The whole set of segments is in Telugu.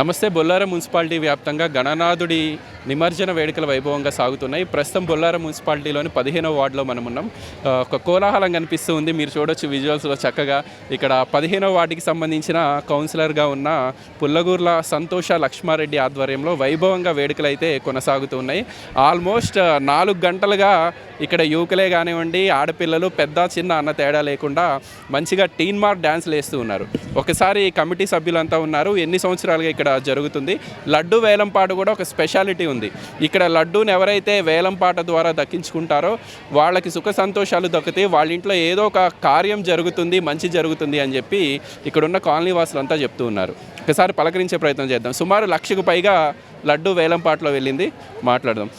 నమస్తే బొల్లారం మున్సిపాలిటీ వ్యాప్తంగా గణనాథుడి నిమజ్జన వేడుకల వైభవంగా సాగుతున్నాయి. ప్రస్తుతం బొల్లారం మున్సిపాలిటీలోని పదిహేనవ వార్డులో మనం ఉన్నాం. ఒక కోలాహలం కనిపిస్తూ ఉంది. మీరు చూడొచ్చు విజువల్స్లో చక్కగా ఇక్కడ పదిహేనవ వార్డుకి సంబంధించిన కౌన్సిలర్గా ఉన్న పుల్లగూర్ల సంతోష లక్ష్మారెడ్డి ఆధ్వర్యంలో వైభవంగా వేడుకలు అయితే కొనసాగుతూ ఉన్నాయి ఆల్మోస్ట్ నాలుగు గంటలుగా ఇక్కడ యువకులే కానివ్వండి ఆడపిల్లలు పెద్ద చిన్న అన్న తేడా లేకుండా మంచిగా టీన్ మార్క్ డ్యాన్స్లు వేస్తూ ఉన్నారు. ఒకసారి కమిటీ సభ్యులంతా ఉన్నారు. ఎన్ని సంవత్సరాలుగా ఇక్కడ జరుగుతుంది? లడ్డు వేలంపాట కూడా ఒక స్పెషాలిటీ ఉంది. ఇక్కడ లడ్డూని ఎవరైతే వేలంపాట ద్వారా దక్కించుకుంటారో వాళ్ళకి సుఖ సంతోషాలు దక్కుతాయి వాళ్ళ ఇంట్లో ఏదో ఒక కార్యం జరుగుతుంది మంచి జరుగుతుంది అని చెప్పి ఇక్కడున్న కాలనీ వాసులంతా చెప్తూ ఉన్నారు. ఒకసారి పలకరించే ప్రయత్నం చేద్దాం. సుమారు లక్షకు పైగా లడ్డు వేలంపాట్లో వెళ్ళింది. మాట్లాడదాం.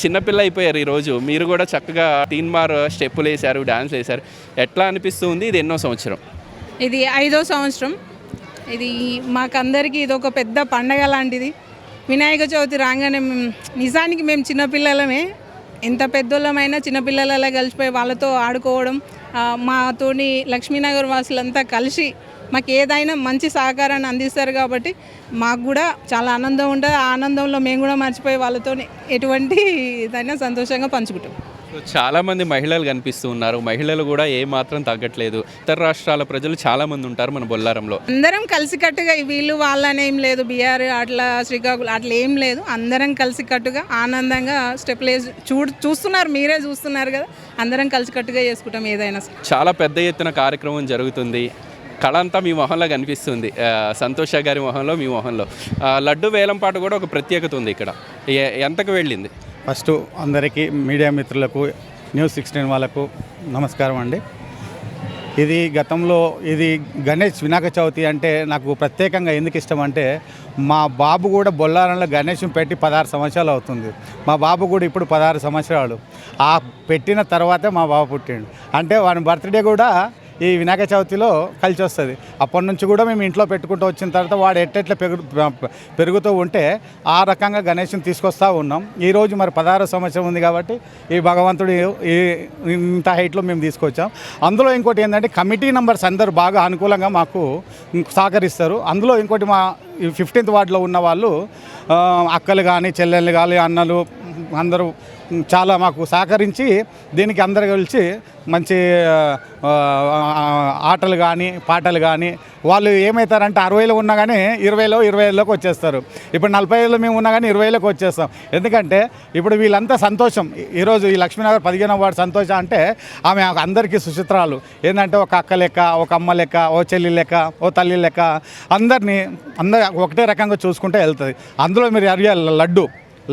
చిన్నపిల్ల అయిపోయారు ఈరోజు మీరు కూడా చక్కగా టీన్ మార్ స్టెప్పులు వేశారు డ్యాన్స్ వేశారు. ఎట్లా అనిపిస్తుంది ఇది ఎన్నో సంవత్సరం? ఇది ఐదో సంవత్సరం. ఇది మాకందరికీ ఇది ఒక పెద్ద పండగ లాంటిది. వినాయక చవితి రాగానే మేము నిజానికి మేము చిన్నపిల్లలమే. ఎంత పెద్దోళ్ళమైనా చిన్నపిల్లలలా కలిసిపోయి వాళ్ళతో ఆడుకోవడం మాతోని లక్ష్మీనగర్ వాసులంతా కలిసి మాకు ఏదైనా మంచి సహకారాన్ని అందిస్తారు కాబట్టి మాకు కూడా చాలా ఆనందం ఉంటుంది. ఆ ఆనందంలో మేము కూడా మర్చిపోయి వాళ్ళతో ఎటువంటి ఇదైనా సంతోషంగా పంచుకుంటాం. సో చాలా మంది మహిళలు కనిపిస్తూ ఉన్నారు. మహిళలు కూడా ఏ మాత్రం తగ్గట్లేదు. ఇతర రాష్ట్రాల ప్రజలు చాలా మంది ఉంటారు మన బొల్లారంలో. అందరం కలిసికట్టుగా వీళ్ళు వాళ్ళని ఏం లేదు బీఆర్ అట్లా శ్రీకాకుళం అట్లా ఏం లేదు. అందరం కలిసికట్టుగా ఆనందంగా స్టెప్లు వేసి చూ చూస్తున్నారు మీరే చూస్తున్నారు కదా. అందరం కలిసికట్టుగా చేసుకుంటాం ఏదైనా. చాలా పెద్ద ఎత్తున కార్యక్రమం జరుగుతుంది. కళ అంతా మీ మొహంలో కనిపిస్తుంది. సంతోష గారి మొహంలో మీ మొహంలో. లడ్డు వేలంపాట కూడా ఒక ప్రత్యేకత ఉంది ఇక్కడ. ఎంతకు వెళ్ళింది? ఫస్ట్ అందరికీ మీడియా మిత్రులకు న్యూస్ సిక్స్టీన్ వాళ్ళకు నమస్కారం అండి. ఇది గతంలో ఇది గణేష్ వినాయక చవితి అంటే నాకు ప్రత్యేకంగా ఎందుకు ఇష్టం అంటే మా బాబు కూడా బొల్లారంలో గణేష్ని పెట్టి పదహారు సంవత్సరాలు అవుతుంది. మా బాబు కూడా ఇప్పుడు పదహారు సంవత్సరాలు. ఆ పెట్టిన తర్వాతే మా బాబు పుట్టిండు. అంటే వాని బర్త్డే కూడా ఈ వినాయక చవితిలో కలిసి వస్తుంది. అప్పటి నుంచి కూడా మేము ఇంట్లో పెట్టుకుంటూ వచ్చిన తర్వాత వాడు ఎట్టెట్ల పెరుగు పెరుగుతూ ఉంటే ఆ రకంగా గణేష్ని తీసుకొస్తూ ఉన్నాం. ఈరోజు మరి పదహారు సంవత్సరం ఉంది కాబట్టి ఈ భగవంతుడు ఈ ఇంత హైట్లో మేము తీసుకొచ్చాం. అందులో ఇంకోటి ఏంటంటే కమిటీ నెంబర్స్ అందరూ బాగా అనుకూలంగా మాకు సహకరిస్తారు. అందులో ఇంకోటి మా ఫిఫ్టీన్త్ వార్డులో ఉన్న వాళ్ళు అక్కలు కానీ చెల్లెళ్ళు కానీ అన్నలు అందరూ చాలా మాకు సహకరించి దీనికి అందరు కలిసి మంచి ఆటలు కానీ పాటలు కానీ వాళ్ళు ఏమవుతారంటే అరవైలో ఉన్నా కానీ ఇరవైలో ఇరవై ఐదులోకి వచ్చేస్తారు. ఇప్పుడు నలభై ఐదులో మేము ఉన్నా కానీ ఇరవైలోకి వచ్చేస్తాం. ఎందుకంటే ఇప్పుడు వీళ్ళంతా సంతోషం. ఈరోజు ఈ లక్ష్మీనగర్ పదిహేనవ వాడు సంతోషం అంటే ఆమె అందరికీ సుచిత్రాలు. ఏంటంటే ఒక అక్క లెక్క ఒక అమ్మ లెక్క ఓ చెల్లి లెక్క ఓ తల్లి లెక్క అందరినీ అందరు ఒకటే రకంగా చూసుకుంటే వెళ్తుంది. అందులో మీరు అరియాలి లడ్డు.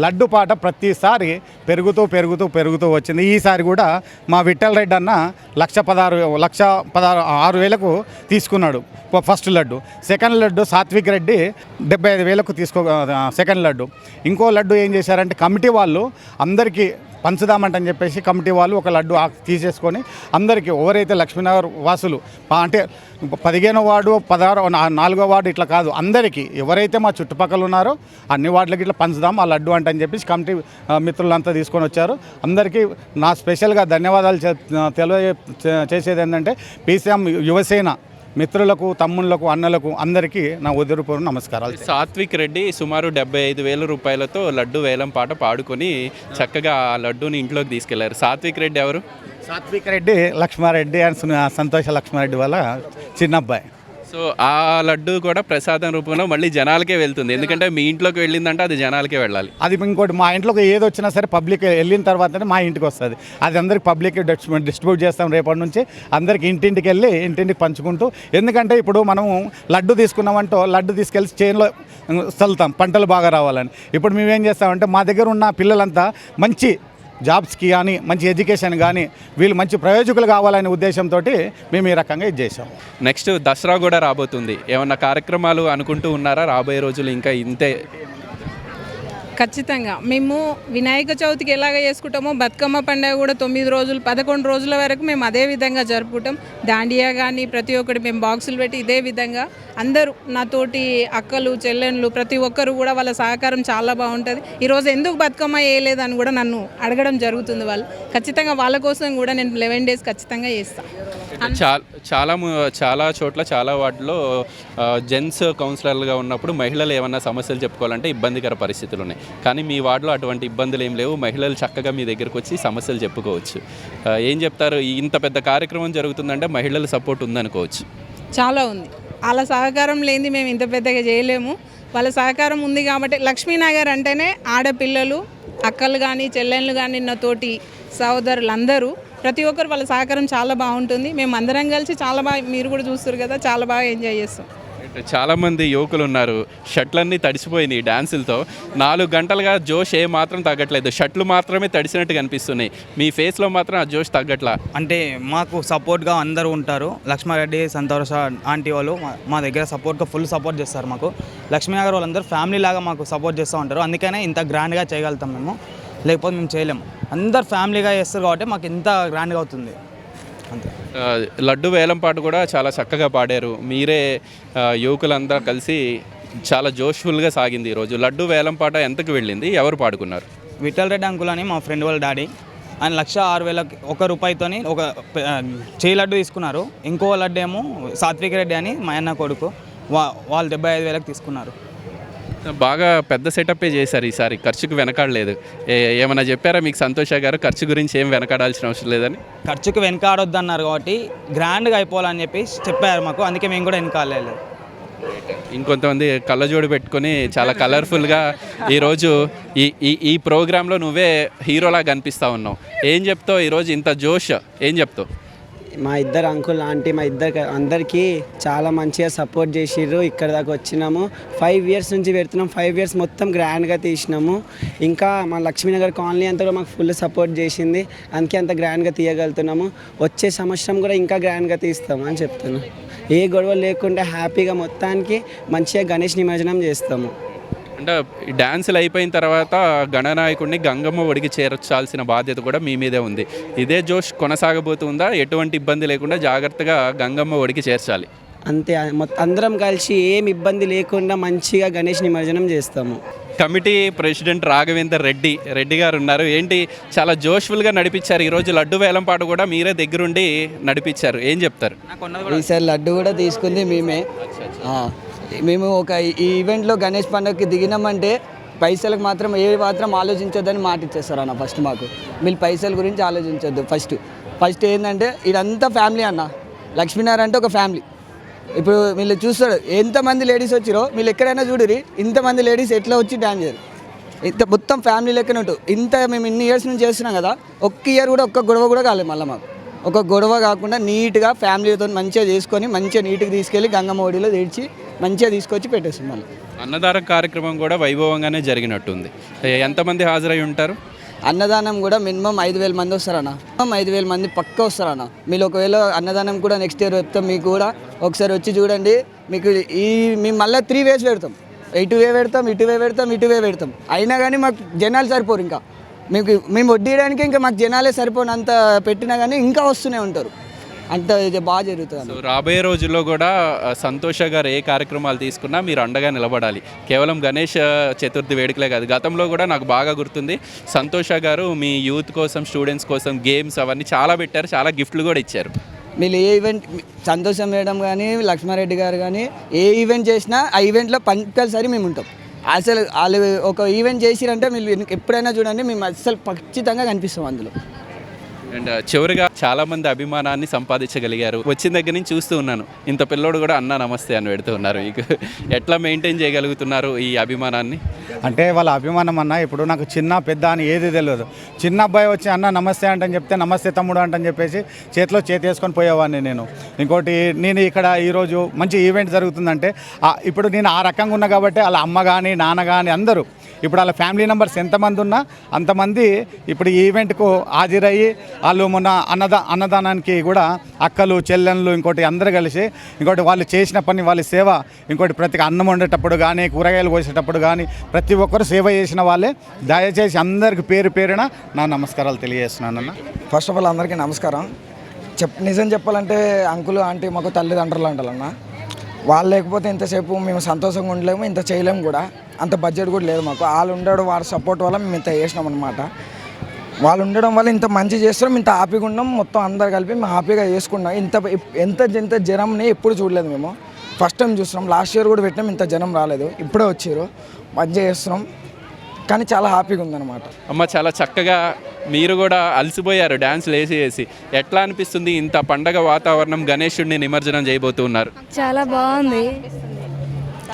లడ్డు పాట ప్రతిసారి పెరుగుతూ పెరుగుతూ పెరుగుతూ వచ్చింది. ఈసారి కూడా మా విఠల్ రెడ్డి అన్న లక్ష పదహారు లక్ష పదహారు ఆరు వేలకు తీసుకున్నాడు. ఫస్ట్ లడ్డు. సెకండ్ లడ్డు సాత్విక్ రెడ్డి డెబ్బై ఐదు వేలకు తీసుకో సెకండ్ లడ్డు. ఇంకో లడ్డు ఏం చేశారంటే కమిటీ వాళ్ళు అందరికీ పంచుదామంటని చెప్పేసి కమిటీ వాళ్ళు ఒక లడ్డు తీసేసుకొని అందరికీ ఎవరైతే లక్ష్మీనగర్ వాసులు అంటే పదిహేనో వార్డు పదహారో నాలుగో వార్డు ఇట్లా కాదు అందరికీ ఎవరైతే మా చుట్టుపక్కల ఉన్నారో అన్ని వార్డులకి ఇట్లా పంచుదాం ఆ లడ్డు అంటని అని చెప్పేసి కమిటీ మిత్రులంతా తీసుకొని వచ్చారు. అందరికీ నా స్పెషల్గా ధన్యవాదాలు తెలియ చేసేది ఏంటంటే పీసీఎం యువసేన మిత్రులకు తమ్ముళ్ళకు అన్నలకు అందరికీ నా ఉదయపూర్వ నమస్కారాలు సాత్విక్ రెడ్డి సుమారు డెబ్బై ఐదు వేల రూపాయలతో లడ్డు వేలం పాట పాడుకొని చక్కగా ఆ లడ్డూని ఇంట్లోకి తీసుకెళ్ళారు. సాత్విక్ రెడ్డి ఎవరు? సాత్విక్ రెడ్డి లక్ష్మారెడ్డి అండ్ సంతోష లక్ష్మారెడ్డి వాళ్ళ చిన్న అబ్బాయి సో ఆ లడ్డు కూడా ప్రసాదం రూపంలో మళ్ళీ జనాలకే వెళ్తుంది. ఎందుకంటే మీ ఇంట్లోకి వెళ్ళిందంటే అది జనాలకే వెళ్ళాలి. అది ఇంకోటి మా ఇంట్లోకి ఏది వచ్చినా సరే పబ్లిక్ వెళ్ళిన తర్వాతనే మా ఇంటికి వస్తుంది. అది అందరికి పబ్లిక్ డిస్ట్రిబ్యూట్ చేస్తాం రేపటి నుంచి. అందరికి ఇంటింటికి వెళ్ళి ఇంటింటికి పంచుకుంటూ ఎందుకంటే ఇప్పుడు మనము లడ్డు తీసుకున్నామంటో లడ్డు తీసుకెళ్ళి చేనులో చల్లుతాం పంటలు బాగా రావాలని. ఇప్పుడు మేమేం చేస్తామంటే మా దగ్గర ఉన్న పిల్లలంతా మంచి జాబ్స్కి కానీ మంచి ఎడ్యుకేషన్ కానీ వీళ్ళు మంచి ప్రయోజకులు కావాలనే ఉద్దేశంతో మేము ఈ రకంగా ఇది చేసాం నెక్స్ట్ దసరా కూడా రాబోతుంది. ఏమన్నా కార్యక్రమాలు అనుకుంటూ ఉన్నారా? రాబోయే రోజులు ఇంకా ఇంతే ఖచ్చితంగా. మేము వినాయక చవితికి ఎలాగ చేసుకుంటామో బతుకమ్మ పండుగ కూడా తొమ్మిది రోజులు పదకొండు రోజుల వరకు మేము అదే విధంగా జరుపుకుంటాం. దాండియా కానీ ప్రతి ఒక్కటి మేము బాక్సులు పెట్టి ఇదే విధంగా అందరూ నాతోటి అక్కలు చెల్లెళ్ళు ప్రతి ఒక్కరు కూడా వాళ్ళ సహకారం చాలా బాగుంటుంది. ఈరోజు ఎందుకు బతుకమ్మ వేయలేదని కూడా నన్ను అడగడం జరుగుతుంది వాళ్ళు. ఖచ్చితంగా వాళ్ళ కోసం కూడా నేను లెవెన్ డేస్ ఖచ్చితంగా చేస్తాను చాలా చాలా చాలా చోట్ల చాలా వాటిలో జెంట్స్ కౌన్సిలర్లుగా ఉన్నప్పుడు మహిళలు ఏమన్నా సమస్యలు చెప్పుకోవాలంటే ఇబ్బందికర పరిస్థితులు ఉన్నాయి. కానీ మీ వార్డులో అటువంటి ఇబ్బందులు ఏం లేవు. మహిళలు చక్కగా మీ దగ్గరకు వచ్చి సమస్యలు చెప్పుకోవచ్చు. ఏం చెప్తారు? ఇంత పెద్ద కార్యక్రమం జరుగుతుందంటే మహిళల సపోర్ట్ ఉందనుకోవచ్చు. చాలా ఉంది. వాళ్ళ సహకారం లేనిది మేము ఇంత పెద్దగా చేయలేము. వాళ్ళ సహకారం ఉంది కాబట్టి లక్ష్మీనగర్ అంటేనే ఆడపిల్లలు అక్కలు కానీ చెల్లెళ్ళు కానీ నా తోటి సహోదరులు అందరూ ప్రతి ఒక్కరు వాళ్ళ సహకారం చాలా బాగుంటుంది. మేము అందరం కలిసి చాలా బాగా మీరు కూడా చూస్తారు కదా చాలా బాగా ఎంజాయ్ చేస్తాం. చాలామంది యువకులు ఉన్నారు. షర్ట్లన్నీ తడిసిపోయినాయి డ్యాన్సులతో నాలుగు గంటలుగా జోష్ ఏ మాత్రం తగ్గట్లేదు. షర్ట్లు మాత్రమే తడిసినట్టు కనిపిస్తున్నాయి. మీ ఫేస్లో మాత్రం ఆ జోష్ తగ్గట్లా? అంటే మాకు సపోర్ట్గా అందరూ ఉంటారు. లక్ష్మారెడ్డి సంతోష ఆంటీ వాళ్ళు మా- మా దగ్గర సపోర్ట్గా ఫుల్ సపోర్ట్ చేస్తారు మాకు. లక్ష్మీనగర్ వాళ్ళందరూ ఫ్యామిలీ లాగా మాకు సపోర్ట్ చేస్తూ ఉంటారు. అందుకనే ఇంత గ్రాండ్గా చేయగలుగుతాం మేము. లేకపోతే మేము చేయలేము. అందరు ఫ్యామిలీగా చేస్తారు కాబట్టి మాకు ఇంత గ్రాండ్గా అవుతుంది. అంతే. లడ్డు వేలంపాట కూడా చాలా చక్కగా పాడారు. మీరే ఆ, యువకులంతా కలిసి చాలా జోష్ఫుల్గా సాగింది ఈరోజు. లడ్డు వేలంపాట ఎంతకు వెళ్ళింది? ఎవరు పాడుకున్నారు? విఠల్ రెడ్డి అంకుల్ అని మా ఫ్రెండ్ వాళ్ళ డాడీ. ఆయన లక్ష ఆరు వేలకి ఒక రూపాయితోని ఒక చేయి లడ్డు తీసుకున్నారు. ఇంకో లడ్డు ఏమో సాత్విక్ రెడ్డి అని మా అన్న కొడుకు. వా వాళ్ళు డెబ్బై ఐదు వేలకు తీసుకున్నారు. బాగా పెద్ద సెటప్పే చేశారు ఈసారి. ఖర్చుకు వెనకాడలేదు. ఏ- ఏమన్నా చెప్పారా? మీకు సంతోష గారు ఖర్చు గురించి ఏం వెనకాడాల్సిన అవసరం లేదని? ఖర్చుకు వెనకాడొద్దు అన్నారు కాబట్టి గ్రాండ్గా అయిపోవాలని చెప్పి చెప్పారు మాకు. అందుకే మేము కూడా వెనకాలేదు ఇంకొంతమంది కళ్ళజోడు పెట్టుకొని చాలా కలర్ఫుల్గా ఈరోజు ఈ ఈ ఈ ప్రోగ్రాంలో నువ్వే హీరోలా కనిపిస్తా ఉన్నావు. ఏం చెప్తావు ఈరోజు ఇంత జోష్? ఏం చెప్తావు? మా ఇద్దరు అంకుల్ ఆంటీ మా ఇద్దరు అందరికీ చాలా మంచిగా సపోర్ట్ చేసిర్రు. ఇక్కడ దాకా వచ్చినాము. ఫైవ్ ఇయర్స్ నుంచి పెడుతున్నాం. ఫైవ్ ఇయర్స్ మొత్తం గ్రాండ్గా తీసినాము. ఇంకా మా లక్ష్మీనగర్ కాలనీ అంతా కూడా మాకు ఫుల్ సపోర్ట్ చేసింది. అందుకే అంత గ్రాండ్గా తీయగలుగుతున్నాము. వచ్చే సంవత్సరం కూడా ఇంకా గ్రాండ్గా తీస్తాము అని చెప్తున్నాను ఏ గొడవ లేకుండా హ్యాపీగా మొత్తానికి మంచిగా గణేష్ నిమజ్జనం చేస్తాము. అంటే ఈ డ్యాన్సులు అయిపోయిన తర్వాత గణనాయకుడిని గంగమ్మ ఒడికి చేర్చాల్సిన బాధ్యత కూడా మీ మీదే ఉంది. ఇదే జోష్ కొనసాగబోతుందా? ఎటువంటి ఇబ్బంది లేకుండా జాగ్రత్తగా గంగమ్మ ఒడికి చేర్చాలి. అంతే అందరం కలిసి ఏం ఇబ్బంది లేకుండా మంచిగా గణేష్ నిమజ్జనం చేస్తాము. కమిటీ ప్రెసిడెంట్ రాఘవేందర్ రెడ్డి రెడ్డి గారు ఉన్నారు. ఏంటి? చాలా జోష్ఫుల్గా నడిపించారు. ఈరోజు లడ్డు వేలంపాట కూడా మీరే దగ్గరుండి నడిపించారు. ఏం చెప్తారు? ఈసారి లడ్డు కూడా తీసుకుంది మేమే. ఆ, మేము ఒక ఈ ఈవెంట్లో గణేష్ పండుగకి దిగినామంటే పైసలకు మాత్రం ఏ మాత్రం ఆలోచించొద్దని మాట ఇచ్చేస్తారు అన్న ఫస్ట్ మాకు. మీరు పైసల గురించి ఆలోచించొద్దు ఫస్ట్ ఫస్ట్ ఏంటంటే ఇదంతా ఫ్యామిలీ అన్న. లక్ష్మీనారాయణ అంటే ఒక ఫ్యామిలీ ఇప్పుడు వీళ్ళు చూస్తాడు ఎంతమంది లేడీస్ వచ్చిరో మీరు ఎక్కడైనా చూడరి ఇంతమంది లేడీస్ ఎట్లా వచ్చి డ్యాన్స్ చేయరు ఇంత మొత్తం ఫ్యామిలీ లెక్కన ఉంటుంది. ఇంత మేము ఇన్ని ఇయర్స్ నుంచి చేస్తున్నాం కదా ఒక్క ఇయర్ కూడా ఒక్క గొడవ కూడా కాలేదు మళ్ళీ మాకు. ఒక గొడవ కాకుండా నీట్గా ఫ్యామిలీతో మంచిగా చేసుకొని మంచిగా నీట్గా తీసుకెళ్ళి గంగమ్మ ఒడిలో తెచ్చి మంచిగా తీసుకొచ్చి పెట్టేస్తాం మళ్ళీ. అన్నదాన కార్యక్రమం కూడా వైభవంగానే జరిగినట్టుంది. ఎంతమంది హాజరై ఉంటారు? అన్నదానం కూడా మినిమం ఐదు వేల మంది వస్తారన్న. మినిమం ఐదు వేల మంది పక్క వస్తారన్న. మీరు ఒకవేళ అన్నదానం కూడా నెక్స్ట్ ఇయర్ చెప్తాం మీకు కూడా ఒకసారి వచ్చి చూడండి. మీకు ఈ మేము మళ్ళీ త్రీ వేస్ పెడతాం. ఇటు వే పెడతాం ఇటు వే పెడతాం ఇటు వే పెడతాం. అయినా కానీ మాకు జనాలు సరిపోరు ఇంకా. మీకు మేము వడ్డీయడానికి ఇంకా మాకు జనాలే సరిపోనంత పెట్టినా కానీ ఇంకా వస్తూనే ఉంటారు. అంత ఇది బాగా జరుగుతుంది. సో రాబోయే రోజుల్లో కూడా సంతోష గారు ఏ కార్యక్రమాలు తీసుకున్నా మీరు అండగా నిలబడాలి. కేవలం గణేష్ చతుర్థి వేడుకలే కాదు గతంలో కూడా నాకు బాగా గుర్తుంది. సంతోష గారు మీ యూత్ కోసం స్టూడెంట్స్ కోసం గేమ్స్ అవన్నీ చాలా పెట్టారు చాలా గిఫ్ట్లు కూడా ఇచ్చారు. మీరు ఏ ఈవెంట్ సంతోషం మేడం కానీ లక్ష్మారెడ్డి గారు కానీ ఏ ఈవెంట్ చేసినా ఆ ఈవెంట్లో కంపల్సరీ మేము ఉంటాం. అసలు వాళ్ళు ఒక ఈవెంట్ చేసిరంటే మీరు ఎప్పుడైనా చూడండి మేము అసలు ఖచ్చితంగా కనిపిస్తాం అందులో. అండ్ చివరిగా చాలా మంది అభిమానాన్ని సంపాదించగలిగారు. వచ్చిన దగ్గర నుంచి చూస్తూ ఉన్నాను. ఇంత పిల్లోడు కూడా అన్న నమస్తే అని పెడుతూ ఉన్నారు. మీకు ఎట్లా మెయింటైన్ చేయగలుగుతున్నారు ఈ అభిమానాన్ని? అంటే వాళ్ళ అభిమానం అన్న ఇప్పుడు నాకు చిన్న పెద్ద అని ఏది తెలియదు. చిన్న అబ్బాయి వచ్చి అన్న నమస్తే అంటని చెప్తే నమస్తే తమ్ముడు అంటని చెప్పేసి చేతిలో చేతి వేసుకొని పోయేవాడిని నేను. ఇంకోటి నేను ఇక్కడ ఈరోజు మంచి ఈవెంట్ జరుగుతుందంటే ఇప్పుడు నేను ఆ రకంగా ఉన్నా కాబట్టి వాళ్ళ అమ్మ కానీ నాన్న కానీ అందరూ ఇప్పుడు వాళ్ళ ఫ్యామిలీ మెంబర్స్ ఎంతమంది ఉన్నా అంతమంది ఇప్పుడు ఈ ఈవెంట్కు హాజరయ్యి వాళ్ళు మొన్న అన్నదా అన్నదానానికి కూడా అక్కలు చెల్లెళ్ళు ఇంకోటి అందరూ కలిసి ఇంకోటి వాళ్ళు చేసిన పని వాళ్ళ సేవ ఇంకోటి ప్రతి అన్నం వండేటప్పుడు కానీ కూరగాయలు కోసేటప్పుడు కానీ ప్రతి ఒక్కరు సేవ చేసిన వాళ్ళే. దయచేసి అందరికి పేరు పేరున నా నమస్కారాలు తెలియజేస్తున్నాను అన్న. ఫస్ట్ ఆఫ్ ఆల్ అందరికీ నమస్కారం. చెప్ నిజం చెప్పాలంటే అంకులు ఆంటీ మాకు తల్లిదండ్రులు అంటారన్న. వాళ్ళు లేకపోతే ఇంతసేపు మేము సంతోషంగా ఉండలేము ఇంత చేయలేము కూడా. అంత బడ్జెట్ కూడా లేదు మాకు. వాళ్ళు ఉండడు వారి సపోర్ట్ వల్ల మేము ఇంత చేసినాం అనమాట వాళ్ళు ఉండడం వల్ల ఇంత మంచి చేస్తున్నాం ఇంత హ్యాపీగా ఉన్నాం. మొత్తం అందరు కలిపి మేము హ్యాపీగా చేసుకున్నాం. ఇంత ఎంత ఎంత జనంని ఎప్పుడు చూడలేదు మేము. ఫస్ట్ టైం చూస్తున్నాం. లాస్ట్ ఇయర్ కూడా పెట్టినాం ఇంత జనం రాలేదు. ఇప్పుడే వచ్చారు మంచిగా చేస్తున్నాం. కానీ చాలా హ్యాపీగా ఉందన్నమాట. అమ్మ చాలా చక్కగా మీరు కూడా అలసిపోయారు డ్యాన్స్లు వేసి వేసి ఎట్లా అనిపిస్తుంది ఇంత పండగ వాతావరణం గణేశుడిని నిమజ్జనం చేయబోతున్నారు? చాలా బాగుంది.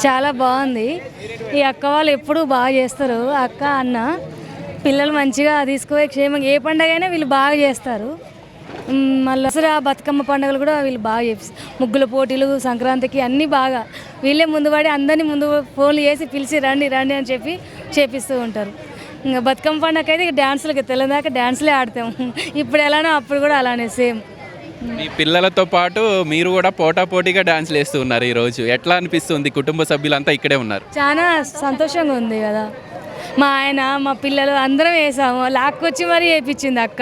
చాలా బాగుంది. ఈ అక్క వాళ్ళు ఎప్పుడూ బాగా చేస్తారు. అక్క అన్న పిల్లలు మంచిగా తీసుకుపోయి క్షేమంగా ఏ పండగ అయినా వీళ్ళు బాగా చేస్తారు. మళ్ళీ దసరా బతుకమ్మ పండుగలు కూడా వీళ్ళు బాగా చేపిస్తారు ముగ్గుల పోటీలు సంక్రాంతికి అన్నీ బాగా. వీళ్ళే ముందు పడి అందరినీ ముందు ఫోన్లు చేసి పిలిచి రండి రండి అని చెప్పి చేపిస్తూ ఉంటారు. ఇంకా బతుకమ్మ పండుగ అయితే ఇక డ్యాన్సులకి తెల్లదాకా డ్యాన్స్లే ఆడతాం. ఇప్పుడు ఎలానో అప్పుడు కూడా అలానే సేమ్. మీ పిల్లలతో పాటు మీరు కూడా పోటా పోటీగా డాన్స్లు వేస్తూ ఉన్నారు ఈరోజు. ఎట్లా అనిపిస్తుంది? కుటుంబ సభ్యులంతా ఇక్కడే ఉన్నారు. చాలా సంతోషంగా ఉంది కదా. మా ఆయన మా పిల్లలు అందరం వేసాము. లాక్కొచ్చి మరీ వేయించింది అక్క.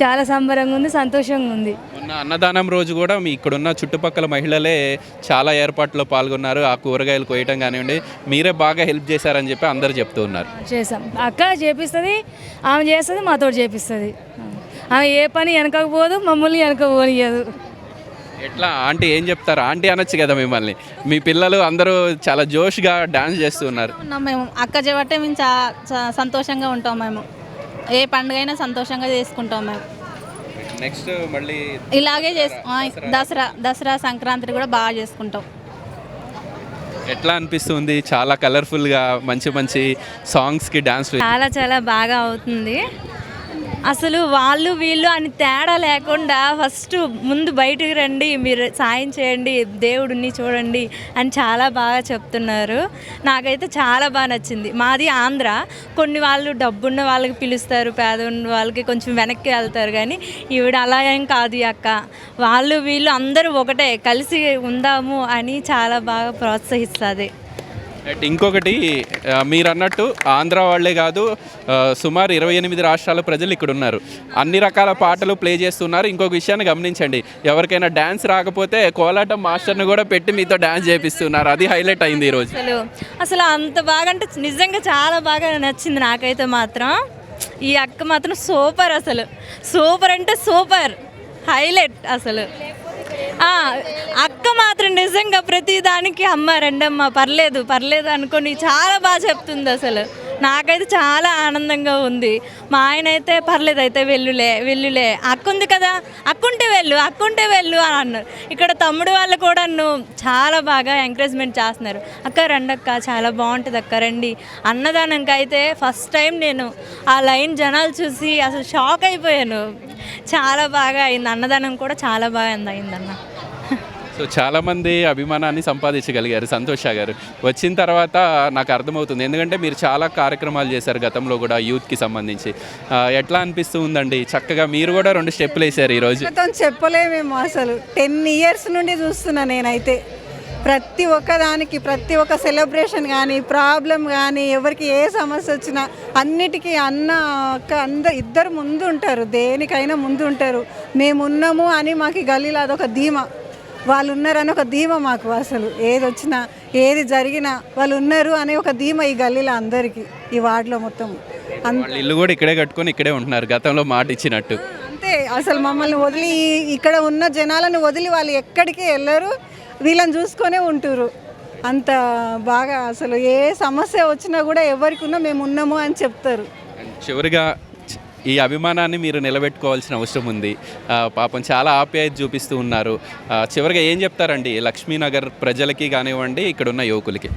చాలా సంబరంగా ఉంది సంతోషంగా ఉంది. మొన్న అన్నదానం రోజు కూడా మీ ఇక్కడున్న చుట్టుపక్కల మహిళలే చాలా ఏర్పాట్లో పాల్గొన్నారు. ఆ కూరగాయలు కోయటం కానివ్వండి మీరే బాగా హెల్ప్ చేశారని చెప్పి అందరు చెప్తూ ఉన్నారు. చేసాం అక్క చేపిస్తుంది ఆమె చేస్తుంది మాతో చేపిస్తుంది. ఆమె ఏ పని వెనకపోదు మమ్మల్ని వెనక పోనీయదు ఎట్లా? ఆంటీ ఏం చెప్తారు? ఆంటీ అనొచ్చు కదా మిమ్మల్ని. మీ పిల్లలు అందరూ చాలా జోష్గా డాన్స్ చేస్తూ ఉన్నారు. ఉన్నాం మేము. అక్క చేయబట్టే మేము సంతోషంగా ఉంటాం మేము. ఏ పండుగ అయినా సంతోషంగా చేసుకుంటాం మేము. నెక్స్ట్ మళ్ళీ ఇలాగే చేసు ఆ, దసరా. దసరా సంక్రాంతి కూడా బాగా చేసుకుంటాం. ఎట్లా అనిపిస్తుంది? చాలా కలర్ఫుల్గా మంచి మంచి సాంగ్స్కి డాన్స్ చాలా చాలా బాగా అవుతుంది. అసలు వాళ్ళు వీళ్ళు అని తేడా లేకుండా ఫస్ట్ ముందు బయటకు రండి మీరు సాయం చేయండి దేవుడిని చూడండి అని చాలా బాగా చెప్తున్నారు. నాకైతే చాలా బాగా నచ్చింది. మాది ఆంధ్ర. కొన్ని వాళ్ళు డబ్బున్న వాళ్ళకి పిలుస్తారు పేద ఉన్న వాళ్ళకి కొంచెం వెనక్కి వెళ్తారు కానీ ఈవిడ అలా ఏం కాదు అక్క. వాళ్ళు వీళ్ళు అందరూ ఒకటే కలిసి ఉందాము అని చాలా బాగా ప్రోత్సహిస్తుంది. అండ్ ఇంకొకటి మీరు అన్నట్టు ఆంధ్ర వాళ్ళే కాదు సుమారు ఇరవై ఎనిమిది రాష్ట్రాల ప్రజలు ఇక్కడ ఉన్నారు. అన్ని రకాల పాటలు ప్లే చేస్తున్నారు. ఇంకొక విషయాన్ని గమనించండి. ఎవరికైనా డ్యాన్స్ రాకపోతే కోలాటం మాస్టర్ని కూడా పెట్టి మీతో డ్యాన్స్ చేపిస్తున్నారు. అది హైలైట్ అయింది ఈరోజు అసలు అసలు అంత బాగా అంటే నిజంగా చాలా బాగా నచ్చింది నాకైతే మాత్రం. ఈ అక్క మాత్రం సూపర్ అసలు. సూపర్ అంటే సూపర్. హైలైట్ అసలు. అక్క మాత్రం నిజంగా ప్రతిదానికి అమ్మ రెండమ్మ పర్లేదు పర్లేదు అనుకొని చాలా బాగా చెప్తుంది అసలు. నాకైతే చాలా ఆనందంగా ఉంది. మా ఆయన అయితే పర్లేదు అయితే వెల్లులే వెల్లులే అక్క ఉంది కదా అక్కుంటే వెళ్ళు అక్కుంటే వెళ్ళు అని అన్నారు. ఇక్కడ తమ్ముడు వాళ్ళు కూడా నువ్వు చాలా బాగా ఎంకరేజ్మెంట్ చేస్తున్నారు. అక్క రండి అక్క చాలా బాగుంటుంది అక్క రండి. అన్నదానంకి అయితే ఫస్ట్ టైం నేను ఆ లైన్ జనాలు చూసి అసలు షాక్ అయిపోయాను. చాలా బాగా అయింది. అన్నదానం కూడా చాలా బాగా అయిందన్న సో చాలామంది అభిమానాన్ని సంపాదించగలిగారు సంతోష్ గారు. వచ్చిన తర్వాత నాకు అర్థమవుతుంది. ఎందుకంటే మీరు చాలా కార్యక్రమాలు చేశారు గతంలో కూడా యూత్కి సంబంధించి. ఎట్లా అనిపిస్తూ ఉందండి? చక్కగా మీరు కూడా రెండు స్టెప్పులు వేశారు ఈరోజు చెప్పలేమేమో అసలు. టెన్ ఇయర్స్ నుండి చూస్తున్నా నేనైతే. ప్రతి ఒక్క దానికి ప్రతి ఒక్క సెలబ్రేషన్ కానీ ప్రాబ్లం కానీ ఎవరికి ఏ సమస్య వచ్చినా అన్నిటికీ అన్న అక్క అందరు ఇద్దరు ముందు ఉంటారు దేనికైనా ముందు ఉంటారు మేము ఉన్నాము అని మాకు గల్లీలో అదొక ధీమా. వాళ్ళు ఉన్నారని ఒక ధీమా మాకు అసలు. ఏది వచ్చినా ఏది జరిగినా వాళ్ళు ఉన్నారు అనే ఒక ధీమా ఈ గల్లీలో అందరికీ ఈ వార్డులో మొత్తం. ఇల్లు కూడా ఇక్కడే కట్టుకొని ఇక్కడే ఉంటున్నారు గతంలో మాట ఇచ్చినట్టు. అంతే. అసలు మమ్మల్ని వదిలి ఇక్కడ ఉన్న జనాలను వదిలి వాళ్ళు ఎక్కడికి వెళ్ళరు వీళ్ళని చూసుకొనే ఉంటురు అంత బాగా అసలు ఏ సమస్య వచ్చినా కూడా ఎవరికి ఉన్నా మేము ఉన్నాము అని చెప్తారు. చివరిగా ఈ అభిమానాన్ని మీరు నిలబెట్టుకోవాల్సిన అవసరం ఉంది. పాపం చాలా ఆప్యాయత చూపిస్తూ ఉన్నారు. చివరిగా ఏం చెప్తారండి? లక్ష్మీనగర్ ప్రజలకి కానివ్వండి ఇక్కడ ఉన్న యువకులకి.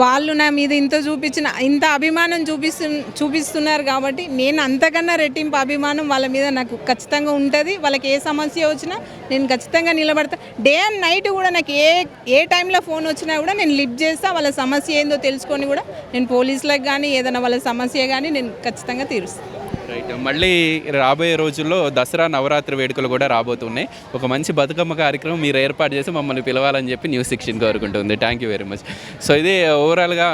వాళ్ళు నా మీద ఇంత చూపించిన ఇంత అభిమానం చూపిస్తు చూపిస్తున్నారు కాబట్టి నేను అంతకన్నా రెట్టింపు అభిమానం వాళ్ళ మీద నాకు ఖచ్చితంగా ఉంటుంది. వాళ్ళకి ఏ సమస్య వచ్చినా నేను ఖచ్చితంగా నిలబడతా. డే అండ్ నైట్ కూడా నాకు ఏ ఏ టైంలో ఫోన్ వచ్చినా కూడా నేను లిఫ్ట్ చేస్తా. వాళ్ళ సమస్య ఏందో తెలుసుకొని కూడా నేను పోలీసులకు కానీ ఏదైనా వాళ్ళ సమస్య కానీ నేను ఖచ్చితంగా తీరుస్తాను మళ్ళీ రాబోయే రోజుల్లో దసరా నవరాత్రి వేడుకలు కూడా రాబోతున్నాయి. ఒక మంచి బతుకమ్మ కార్యక్రమం మీరు ఏర్పాటు చేసి మమ్మల్ని పిలవాలని చెప్పి న్యూస్ సిక్స్టీన్ కోరుకుంటుంది. Thank you very much so ఇది ఓవరాల్గా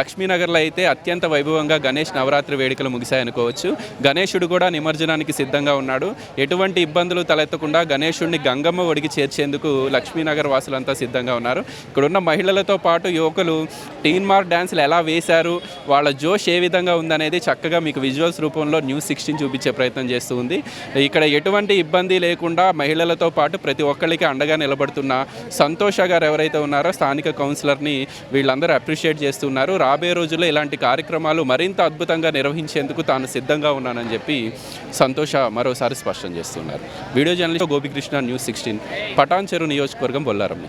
లక్ష్మీనగర్లో అయితే అత్యంత వైభవంగా గణేష్ నవరాత్రి వేడుకలు ముగిశాయనుకోవచ్చు. గణేశుడు కూడా నిమజ్జనానికి సిద్ధంగా ఉన్నాడు. ఎటువంటి ఇబ్బందులు తలెత్తకుండా గణేశుడిని గంగమ్మ ఒడికి చేర్చేందుకు లక్ష్మీనగర్ వాసులంతా సిద్ధంగా ఉన్నారు. ఇక్కడున్న మహిళలతో పాటు యువకులు టీన్ మార్క్ డ్యాన్సులు ఎలా వేశారు వాళ్ళ జోష్ ఏ విధంగా ఉందనేది చక్కగా మీకు విజువల్స్ రూపంలో న్యూస్ సిక్స్టీన్ చూపించే ప్రయత్నం చేస్తూ ఉంది. ఇక్కడ ఎటువంటి ఇబ్బంది లేకుండా మహిళలతో పాటు ప్రతి ఒక్కరికి అండగా నిలబడుతున్న సంతోష గారు ఎవరైతే ఉన్నారో స్థానిక కౌన్సిలర్ని వీళ్ళందరూ అప్రిషియేట్ చేస్తున్నారు. రాబోయే రోజుల్లో ఇలాంటి కార్యక్రమాలు మరింత అద్భుతంగా నిర్వహించేందుకు తాను సిద్ధంగా ఉన్నానని చెప్పి సంతోష మరోసారి స్పష్టం చేస్తున్నారు. Video journalist Gopikrishna news sixteen Patancheru నియోజకవర్గం బొల్లారం